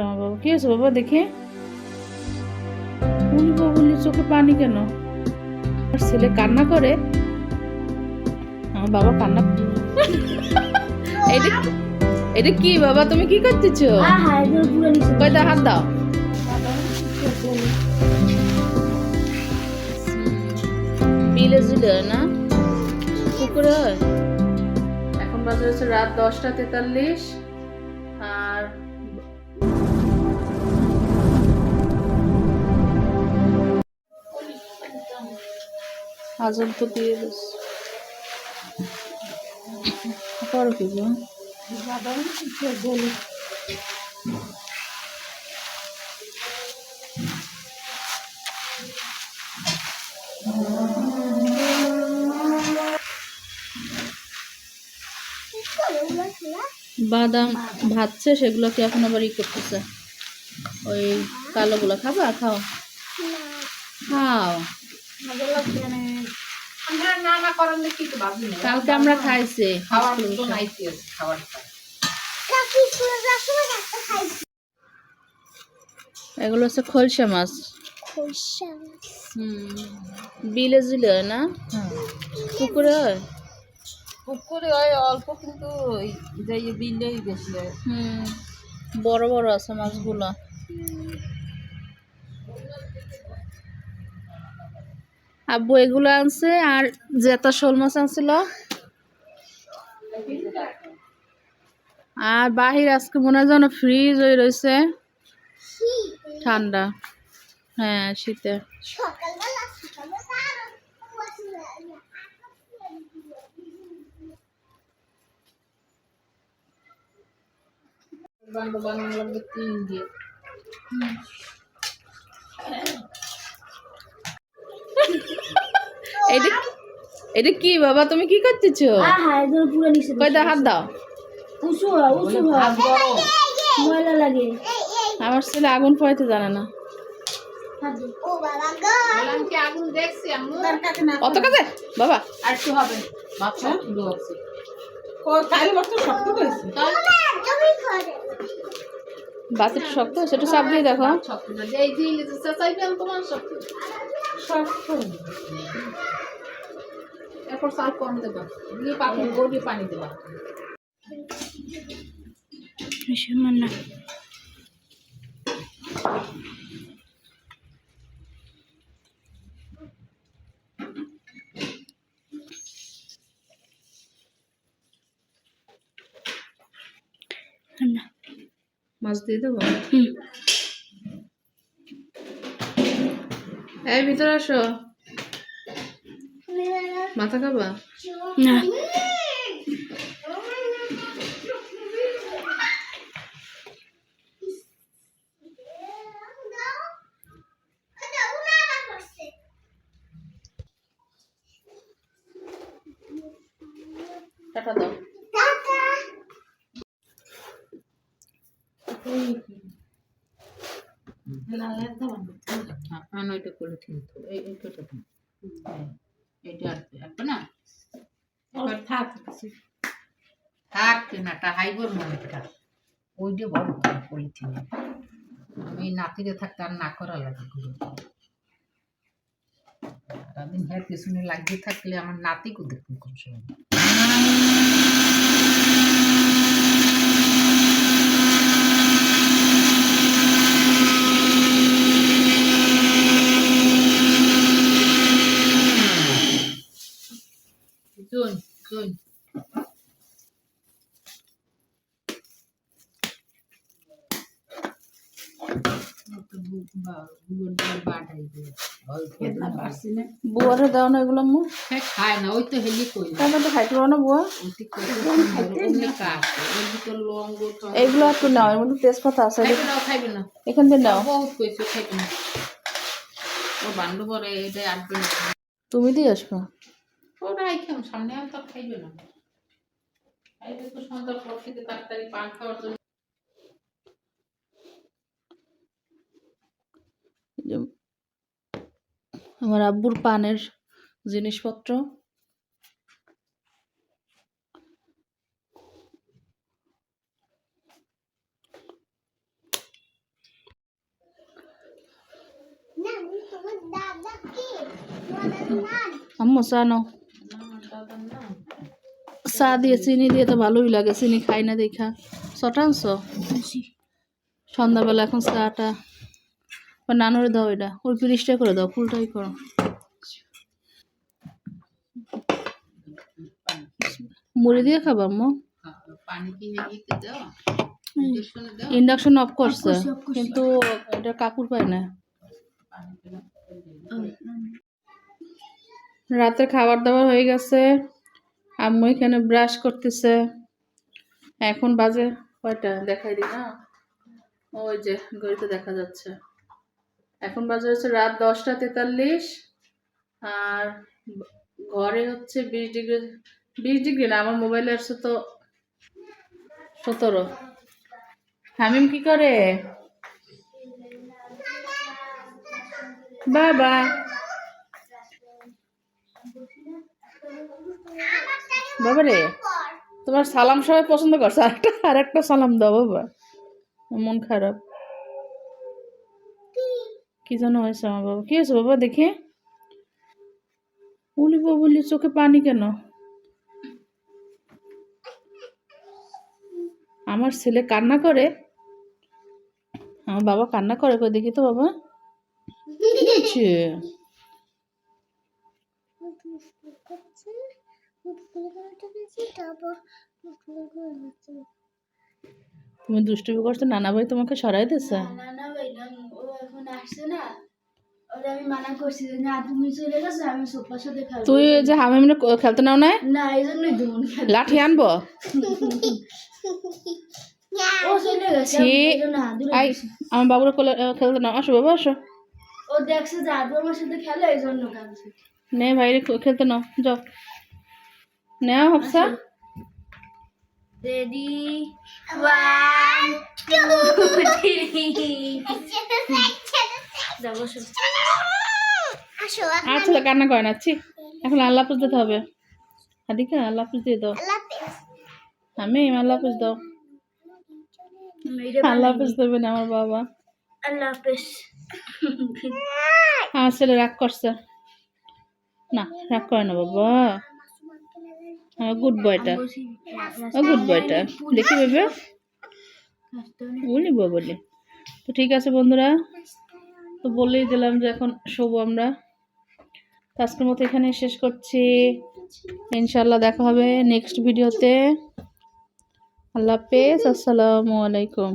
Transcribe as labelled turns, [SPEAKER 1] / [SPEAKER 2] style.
[SPEAKER 1] আমার বাবা কি হয়েছে বাবা? দেখি। উনি বাবুলি চোখে পানি কেন? আমার ছেলে কান্না করে। আমার বাবা কান্না এটা এটা কি বাবা? তুমি কি করতেছো? কয়টা হাত দাও। বিলে ঝুলে না? পুকুরে? এখন বাজে হচ্ছে রাত দশটা তেতাল্লিশ। আজল তো দিয়ে দিস। করো কি? বাদাম ভাজছে সেগুলোকে এখন আবার ই করতেছে? ওই কালোগুলো খাবা? খাও। খাও। কালকে আমরা খাইছি এগুলো হচ্ছে খলসা মাছ। হুম বিলে জিলে হয় না? পুকুরে হয়?
[SPEAKER 2] পুকুরে হয় অল্প কিন্তু ওই যে বিলেই বেশি হয়।
[SPEAKER 1] হুম বড় বড় আছে মাছগুলো। আব্বু এগুলো আনছে আর জেতা শোল মাছ আনছিল। আর বাহির আজকে মনে হয় যেন ফ্রিজ হয়ে রয়েছে। ঠান্ডা। হ্যাঁ শীতে।
[SPEAKER 2] বানানো লাগবে তিন দিয়ে।
[SPEAKER 1] এটা এটা কি বাবা তুমি কি করতেছো? কয়টা হাত দাও। আমার ছেলে আগুন পোয়াইতে জানে না।
[SPEAKER 2] বললাম কি আগুন দেখছি আম্মু?
[SPEAKER 1] কত কাজে? বাবা।
[SPEAKER 2] আর একটু হবে। মাছ সুন্দর
[SPEAKER 1] শক্ত সেটা চাপ দিয়ে দেখো।
[SPEAKER 2] এরপর চাল কম দেবা। দিয়ে পানি গড়িয়ে পানি দেবা।
[SPEAKER 1] না। মাছ দিয়ে দেবো? এই ভিতরে আসো। মাথা খাবা না। টাটা দাও।
[SPEAKER 2] ওইটা করে কিন্তু এইটা এইটা আসবে না? থাক। মনেটা ওইটা বড় পলিথিনে আমি নাতিরে থাকতে আর না করা লাগে। সারাদিন হ্যাঁ পেছনে লাগিয়ে থাকলে আমার নাতিকেও দেখুন কোন সময়।
[SPEAKER 1] বুয়ারে দাও না এগুলো আম্মু
[SPEAKER 2] খায় না ওই তো হেলি কই
[SPEAKER 1] তাহলে তো খাইতে পারো না বুয়া। একটু নাও এর মধ্যে তেজপাতা আছে।
[SPEAKER 2] খাইবে না
[SPEAKER 1] এখান থেকে নাও।
[SPEAKER 2] বহুত কইছে খাইবে না। ও বান্ডু পরে এটা আনবে না।
[SPEAKER 1] তুমি দিয়ে আসব।
[SPEAKER 2] ওটা আইখাম সামনে আর তো খাইবে না। খাইবে তো সন্ধ্যার পর থেকে তাড়াতাড়ি পান খাওয়ার জন্য।
[SPEAKER 1] আমার আব্বুর পানের জিনিসপত্র। আম্মু
[SPEAKER 2] সানো
[SPEAKER 1] চা দিয়ে চিনি দিয়ে তো ভালোই লাগে চিনি খাই না দেখা। ছটাংশ সন্ধ্যাবেলা এখন চাটা নানুরে দাও এটা। ওই পিরিশটা করে দাও, ফুলটাই করো। মুড়ি দিয়ে খাবা
[SPEAKER 2] দাও
[SPEAKER 1] ইন্ডাকশন অফ করছে কিন্তু এটা কাপড় পায় না। রাতের খাবার দাবার হয়ে গেছে। আম্মু এখানে ব্রাশ করতেছে। এখন বাজে কয়টা? দেখাই দিই না। ওই যে, ঘড়িতে দেখা যাচ্ছে। এখন বাজে হচ্ছে রাত দশটা তেতাল্লিশ, আর ঘরে হচ্ছে বিশ ডিগ্রি বিশ ডিগ্রি না, আমার মোবাইলে আসছে তো সতেরো। হামিম কি করে? বাবা। বাবা রে তোমার সালাম সবাই পছন্দ করছে, আরেকটা আরেকটা সালাম দাও বাবা। মন খারাপ। কি যেন হয়েছে আমার বাবা? কি হয়েছে বাবা? দেখে। বলি বলি চোখে পানি কেন? আমার ছেলে কান্না করে। আমার বাবা কান্না করে কই? দেখি তো বাবা। তুমি দুষ্টুমি করছ নানা ভাই তোমাকে সরাই দিছে
[SPEAKER 3] না না ম্যাডাম ও এখন আসছে না ওরা আমি মানা করছি যে না তুমি চলে গেছো আমি সোফার সাথে খাব
[SPEAKER 1] তুই যে হামিমনে খেলতে নাও না
[SPEAKER 3] না এই জন্যই দুমন
[SPEAKER 1] লাঠি আনব?
[SPEAKER 3] ও চলে গেছে
[SPEAKER 1] ছি। আই আমার বাবুর কোলে খেলতে নাও। আসো বাবা আসো।
[SPEAKER 3] ও দেখছে যে আদু আমার সাথে খেলে এই জন্য কাঁদছে।
[SPEAKER 1] নে ভাইরে খে- খেলতে নাও যাও। নেও Hafsa
[SPEAKER 3] ready one two three
[SPEAKER 1] আর ছেলে কান্না করে না এখন আল্লাহ হাফিজ দিতে হবে। হাদিকা আল্লাহ হাফিজ দিয়ে দাও। আমি আল্লাহ হাফিজ দাও। আল্লাহ হাফিজ দেবে না আমার বাবা।
[SPEAKER 3] আল্লাহ হাফেজ।
[SPEAKER 1] আমার ছেলে রাগ করছে। না রাগ করে না বাবা। আমার গুড বয়টা ও গুড বয়টা দেখি ভেবে। বলিব বলি। তো ঠিক আছে বন্ধুরা। তো বলেই দিলাম যে এখন শোবো আমরা। আজকের মতো এখানে শেষ করছি। ইনশাল্লাহ দেখা হবে নেক্সট ভিডিওতে। আল্লাহ হাফেজ, আসসালামু আলাইকুম।